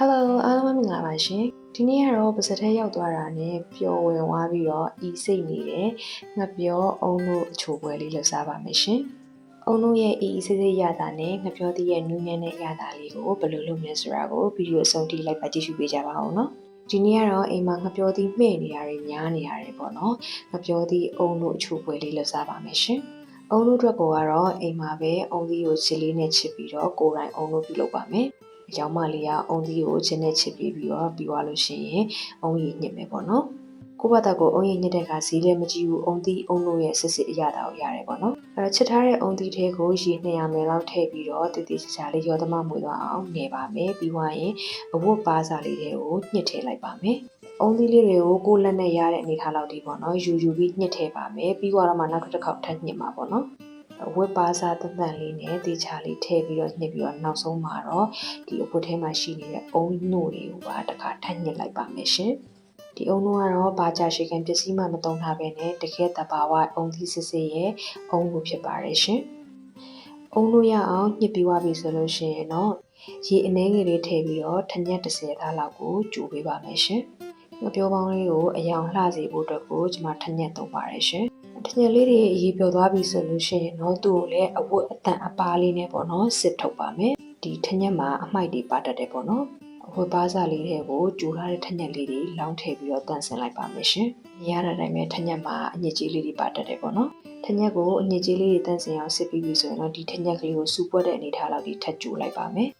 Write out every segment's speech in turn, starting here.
Hello အားလုံးပဲမင်္ဂလာပါရှင်ဒီနေ့ကတော့ပါစက်ထဲရောက်သွားတာနဲ့ပျော်ဝင်သွားပြီးတော့ဤစိတ်နေတဲ့ငှက်ပြောအုံတို့အချိုပွဲလေးလှူစားပါမယ်ရှင်အုံတို့ရဲ့ဤဤစိတ်စိတ်ရတာနဲ့ငှက်ပြောသည့်ရဲ့နူးညံ့တဲ့ရတာလေးကိုဘယ်လိုလုပ်မလဲဆိုတာကိုဗီဒီယိုအဆုံးထိလိုက်ပါကြည့်ရှုပေးကြပါဦးနော်ဒီနေ့ကတော့အိမ်မှာငပြောသည့်မှဲ့နေရတွေများနေရတယ်ပေါ့နော်ငပြောသည့်အုံတို့အချိုပွဲလေးလှူစားပါမယ်ရှင်အုံတို့အတွက်ကိုကတော့အိမ်မှာပဲအုံသီးကိုချစ်လေးနဲ့ချစ်ပြီးတော့ကိုယ်တိုင်အုံတို့ပြုလုပ်ပါမယ် အကြောင်းမလေးကအုံသီးကိုချင်းနဲ့ချစ်ပြီးပြီးတော့ပြီးသွားလို့ရှိရင်အုံရည်ညစ်မယ်ပေါ့နော်ကိုယ့်ဘာသာကိုအုံရည်ညစ်တဲ့အခါဈေးလည်းမကြည့်ဘူးအုံသီးအုံတို့ရဲ့စစ်စစ်အရသာကိုရတယ်ပေါ့နော်အဲ့တော့ချစ်ထားတဲ့အုံသီးထဲကိုရေ200မလလောက်ထည့်ပြီးတော့တည်တည်ချာချာလေးရောသမမွေသွားအောင်နေပါမယ်ပြီးသွားရင်အဝတ်ပါးစာလေးတွေကိုညှစ်ထည့်လိုက်ပါမယ်အုံသီးလေးတွေကိုကိုယ်လက်နဲ့ရတဲ့အနေထားလောက်ဒီပေါ့နော်ယူယူပြီးညှစ်ထည့်ပါမယ်ပြီးသွားတော့မှနောက်တစ်ခေါက်ထပ်ညှစ်မှာပေါ့နော် အဝတ်ပါစာတန်တန်လေးနဲ့တေချာလေးထည့်ပြီးတော့ညှစ်ပြီးတော့နောက်ဆုံးမှာတော့ဒီအဝတ်ထဲမှာရှိနေတဲ့အုံနှုတ်တွေကိုပါတစ်ခါထပ်ညှစ်လိုက်ပါမယ်ရှင်ဒီအုံနှုတ်ကတော့ဘာကြရှိခင်ပစ္စည်းမှမတုံထားပဲနဲ့တကယ်တဘာဝအုံသီးစစ်စစ်ရဲ့အုံကိုဖြစ်ပါတယ်ရှင်အုံလို့ရအောင်ညှစ်ပြီးသွားပြီဆိုလို့ရှိရင်တော့ရေအနှဲငယ်လေးထည့်ပြီးတော့ထညက်30သားလောက်ကိုကြိုပေးပါမယ်ရှင်ငပြောပေါင်းလေးကိုအယောင်လှစေဖို့အတွက်ကိုကျွန်မထညက်သုံးပါတယ်ရှင် တညက်လေးတွေအရေးပြောသွားပြီဆိုလို့ရှိရင်တော့သူ့ကိုလည်းအဝတ်အတန်အပါလေးနဲ့ပေါ့နော်စစ်ထုတ်ပါမယ်ဒီထညက်မှာအမိုက်တွေပါတတ်တယ်ပေါ့နော်အဝတ်ပါးစားလေးတွေကိုကြိုထားတဲ့ထညက်လေးတွေလောင်းထည့်ပြီးတော့တန့်စင်လိုက်ပါမယ်ရှင်ရရတဲ့အတိုင်းပဲထညက်မှာအညစ်အကြေးလေးတွေပါတတ်တယ်ပေါ့နော်ထညက်ကိုအညစ်အကြေးလေးတွေတန့်စင်အောင်စစ်ပြီးပြီဆိုရင်တော့ဒီထညက်ကလေးကိုစူပွက်တဲ့အနေထားလောက်ဒီထပ်ကြိုလိုက်ပါမယ်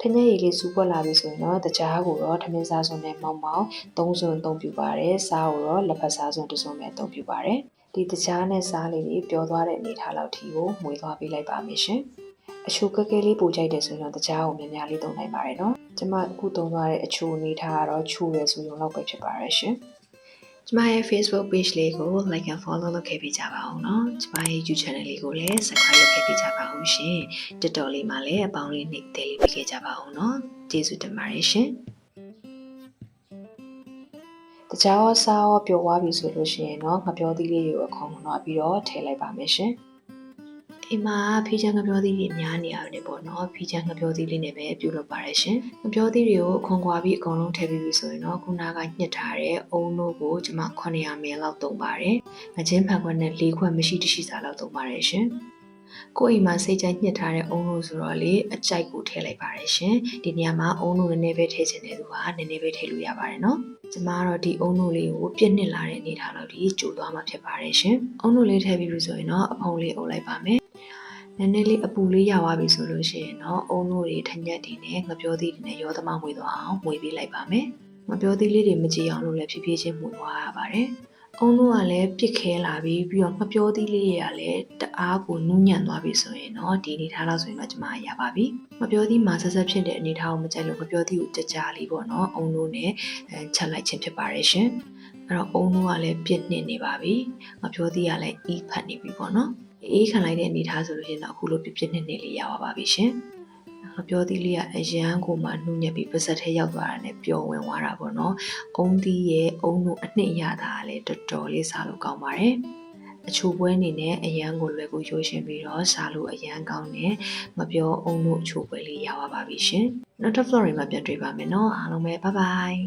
ထညက်ရည်လေးစူပွက်လာပြီဆိုရင်တော့တကြားကိုတော့ထမင်းစားစွန်းနဲ့မောင်မောင်သုံးစွန်းသုံးပြပါတယ်စားကိုတော့လက်ဖက်စားစွန်းတစ်စွန်းပဲသုံးပြပါတယ် ဒီတကြားနဲ့စားလေးတွေပျော်သွားတဲ့အနေထားလောက်ထိကိုမွေးသွားပေးလိုက်ပါမယ်ရှင်။အချိုကဲကဲလေးပူကြိုက်တယ်ဆိုရင်တော့တကြားကိုများများလေးသုံးနိုင်ပါတယ်နော်။ကျမအခုသုံးသွားတဲ့အချိုအနေထားကတော့ချိုရယ်ဆိုရင်တော့ပဲဖြစ်ပါရဲ့ရှင်။ကျမရဲ့ Facebook page လေးကို like and follow လုပ်ခဲ့ပေးကြပါအောင်နော်။ကျမရဲ့ YouTube channel လေးကိုလည်း subscribe လုပ်ခဲ့ပေးကြပါအောင်ရှင်။ TikTok လေးမှာလည်းအပေါင်းလေးနှိပ်သေးလေးပေးခဲ့ကြပါအောင်နော်။ကျေးဇူးတင်ပါတယ်ရှင်။ တခြားရောစားရောပျော်သွားပြီဆိုလို့ရှိရင်တော့ငပြောသီးလေးကိုအခေါင်းတော့ပြီးတော့ထည့်လိုက်ပါမယ်ရှင်အိမ်မှာဖီးချန်ငပြောသီးတွေများနေရတယ်ပေါ့နော်ဖီးချန်ငပြောသီးလေးနဲ့ပဲပြုလုပ်ပါရရှင်ငပြောသီးတွေကိုအခွန်ကွာပြီးအကုန်လုံးထည့်ပြီးပြီဆိုရင်တော့ခုနကညှစ်ထားတဲ့အုံတို့ကိုကျွန်မ900မလလောက်သုံးပါတယ်ငချင်းဖန်ခွက်နဲ့၄ခွက်မရှိတရှိစာလောက်သုံးပါတယ်ရှင် ကိုယ့်အိမ်မှာစိတ်ကြိုက်ညှစ်ထားတဲ့အုံလို့ဆိုတော့လေအကြိုက်ကိုထည့်လိုက်ပါတယ်ရှင်ဒီနေရာမှာအုံလို့နည်းနည်းပဲထည့်ချင်တဲ့သူကနည်းနည်းပဲထည့်လို့ရပါတယ်နော်ကျမကတော့ဒီအုံလို့လေးကိုပြည့်နှစ်လာတဲ့အနေထားလောက်ဒီကြိုသွားမှာဖြစ်ပါတယ်ရှင်အုံလို့လေးထည့်ပြီးပြီဆိုရင်တော့အဖုံလေးအုပ်လိုက်ပါမယ်နည်းနည်းလေးအပူလေးရသွားပြီဆိုလို့ရှိရင်တော့အုံတို့တွေထညက်တွေနဲ့ငပြောသီးတွေနဲ့ရောသမမွေသွားအောင်မွေပေးလိုက်ပါမယ်။ငပြောသီးလေးတွေမကြည့်အောင်လို့လည်းဖြည်းဖြည်းချင်းမွေသွားရပါတယ်။ အုံတို့ကလည်းပြစ်ခဲလာပြီးပြီးတော့ငပြောသီးလေးတွေကလည်းတအားကိုနူးညံ့သွားပြီဆိုရင်တော့ဒီအနေထားလောက်ဆိုရင်တော့ကျမရပါပြီ။ငပြောသီးမှာဆက်ဆက်ဖြစ်တဲ့အနေထားကိုမကြိုက်လို့ငပြောသီးကိုကြကြလေးပေါ့နော်။အုံတို့နဲ့ချက်လိုက်ခြင်းဖြစ်ပါတယ်ရှင်။အဲ့တော့အုံတို့ကလည်းပြစ်နှစ်နေပါပြီ။ငပြောသီးကလည်းအီးဖတ်နေပြီပေါ့နော်။အေးခံလိုက်တဲ့အနေထားဆိုလို့ရှိရင်တော့အခုလိုပြပြနှစ်နှစ်လေးရပါပါပြီရှင်။ ငပြောသီးလေးကအရန်ကိုမှနှူးညက်ပြီးပါစက်ထဲရောက်သွားတာနဲ့ပျော်ဝင်သွားတာပေါ့နော်။အုံသီးရဲ့အုံတို့အနှစ်ရတာကလည်းတော်တော်လေးစားလို့ကောင်းပါတယ်။အချိုပွဲအနေနဲ့အရန်ကိုလွယ်ကူရိုးရှင်းပြီးတော့စားလို့အရန်ကောင်းတယ်။ငပြောအုံတို့အချိုပွဲလေးရပါပါပြီရှင်။နောက်တစ် floor မှာပြန်တွေ့ပါမယ်နော်။အားလုံးပဲ bye bye